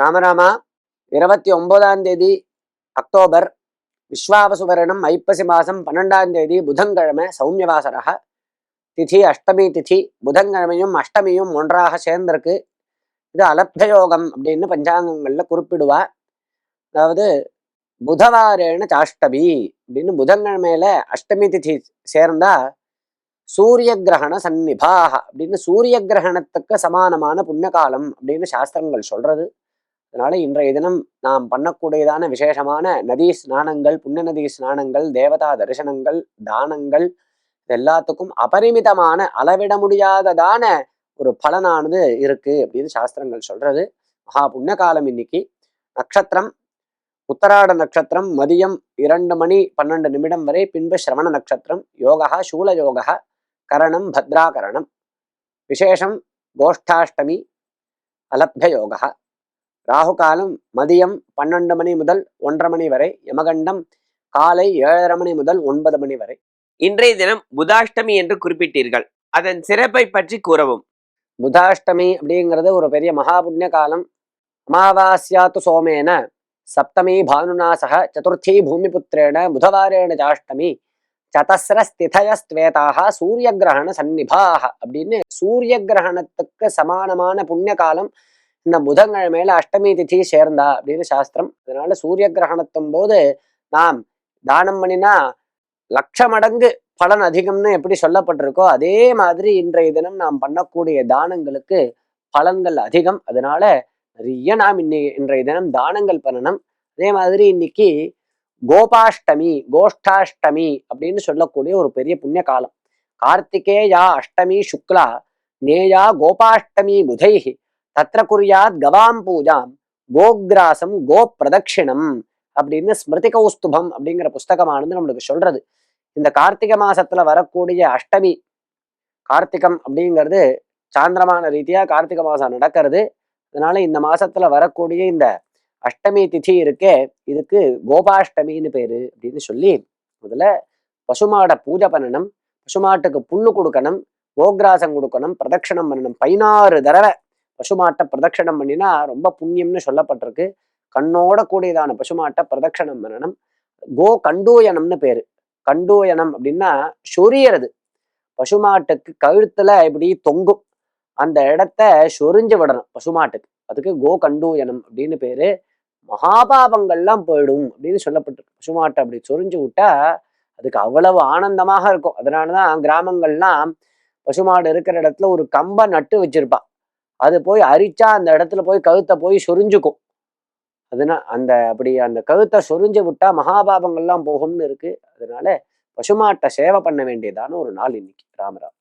ராமராமா இருபத்தி ஒன்பதாம் தேதி அக்டோபர் விஸ்வாவசுவரணம் ஐப்பசி மாதம் பன்னெண்டாம் தேதி புதன்கிழமை சௌமியவாசரக திதி அஷ்டமி திதி புதன்கிழமையும் அஷ்டமியும் ஒன்றாக சேர்ந்திருக்கு. இது அலப்தயோகம் அப்படின்னு பஞ்சாங்கங்கள்ல குறிப்பிடுவா. அதாவது புதவாரேன சாஷ்டமி அப்படின்னு புதன்கிழமையில அஷ்டமி திதி சேர்ந்தா சூரிய கிரகண சந்நிபாக அப்படின்னு சூரிய கிரகணத்துக்கு சமானமான புண்ணியகாலம் அப்படின்னு சாஸ்திரங்கள் சொல்றது. அதனால இன்றைய தினம் நாம் பண்ணக்கூடியதான விசேஷமான நதி ஸ்நானங்கள் புண்ணிய நதி ஸ்நானங்கள் தேவதா தரிசனங்கள் தானங்கள் எல்லாத்துக்கும் அபரிமிதமான அளவிட முடியாததான ஒரு பலனானது இருக்கு அப்படின்னு சாஸ்திரங்கள் சொல்றது. மகா புண்ணிய காலம் இன்னைக்கு. நட்சத்திரம் உத்தராட நட்சத்திரம் மதியம் இரண்டு மணி பன்னெண்டு நிமிடம் வரை பின்பு சிரவண நட்சத்திரம் யோகா சூல யோகா கரணம் பத்ராகரணம். விசேஷம் கோஷ்டாஷ்டமி அலப்ய யோகா ராகு காலம் மதியம் பன்னெண்டு மணி முதல் ஒன்றரை மணி வரை யமகண்டம் காலை ஏழரை மணி முதல் ஒன்பது மணி வரை. இன்றைய தினம் புதாஷ்டமி என்று குறிப்பிட்டீர்கள். அதன் சிறப்பை பற்றி கூறவும். புதாஷ்டமி அப்படிங்கிறது ஒரு பெரிய மகாபுண்ணிய காலம். அமாவாஸ்யாத்து சோமேன சப்தமி பானுனா சக சதுர்த்தி பூமிபுத்திரேண புதவாரேண ஜாஷ்டமி சதஸ்ர ஸ்திதயஸ்துவேதாக சூரிய கிரகண சந்நிபாக அப்படின்னு சூரிய கிரகணத்துக்கு சமானமான புண்ணிய காலம். இந்த புதன்கிழமையில அஷ்டமி திதி சேர்ந்தா அப்படின்னு சாஸ்திரம். அதனால சூரிய கிரகணத்தும் போது நாம் தானம் பண்ணினா லட்ச மடங்கு பலன் அதிகம்னு எப்படி சொல்லப்பட்டிருக்கோ அதே மாதிரி இன்றைய தினம் நாம் பண்ணக்கூடிய தானங்களுக்கு பலன்கள் அதிகம். அதனால நிறைய நாம் இன்னை இன்றைய தினம் தானங்கள் பண்ணணும். அதே மாதிரி இன்னைக்கு கோபாஷ்டமி கோஷ்டாஷ்டமி அப்படின்னு சொல்லக்கூடிய ஒரு பெரிய புண்ணிய காலம். கார்த்திகேயா அஷ்டமி சுக்லா நேயா கோபாஷ்டமி புதைஹி. தத்ர குறியாத் கவாம் பூஜாம் கோக்ராசம் கோ பிரதட்சிணம் அப்படின்னு ஸ்மிருதி கௌஸ்துபம் அப்படிங்கிற புஸ்தகமானது நம்மளுக்கு சொல்றது. இந்த கார்த்திகை மாசத்துல வரக்கூடிய அஷ்டமி கார்த்திகம் அப்படிங்கிறது சாந்திரமான ரீதியா கார்த்திகை மாசம் நடக்கிறது. அதனால இந்த மாசத்துல வரக்கூடிய இந்த அஷ்டமி திதி இருக்கே இதுக்கு கோபாஷ்டமின்னு பேரு அப்படின்னு சொல்லி முதல்ல பசுமாடை பூஜை பண்ணணும். பசுமாட்டுக்கு புல்லு கொடுக்கணும். கோக்ராசம் கொடுக்கணும். பிரதட்சணம் பண்ணணும். பதினாறு தடவை பசுமாட்டை பிரதட்சணம் பண்ணினா ரொம்ப புண்ணியம்னு சொல்லப்பட்டிருக்கு. கண்ணோட கூடியதான பசுமாட்டை பிரதட்சணம் பண்ணணும். கோ கண்டூயனம்னு பேரு. கண்டூயனம் அப்படின்னா சொரியறது. பசுமாட்டுக்கு கழுத்துல இப்படி தொங்கும். அந்த இடத்த சொரிஞ்சு விடணும் பசுமாட்டுக்கு. அதுக்கு கோ கண்டூயனம் அப்படின்னு பேரு. மகாபாபங்கள்லாம் போயிடும் அப்படின்னு சொல்லப்பட்டிருக்கு. பசுமாட்டை அப்படி சொரிஞ்சு விட்டா அதுக்கு அவ்வளவு ஆனந்தமாக இருக்கும். அதனாலதான் கிராமங்கள்லாம் பசுமாடு இருக்கிற இடத்துல ஒரு கம்பை நட்டு வச்சிருப்பா. அது போய் அரிச்சா அந்த இடத்துல போய் கழுத்தை போய் சொரிஞ்சுக்கும். அதனால் அந்த அப்படி அந்த கழுத்தை சொரிஞ்சு விட்டா மகாபாபங்கள்லாம் போகும்னு இருக்கு. அதனால பசுமாட்டை சேவை பண்ண வேண்டியதான ஒரு நாள் இன்னைக்கு. ராமராம்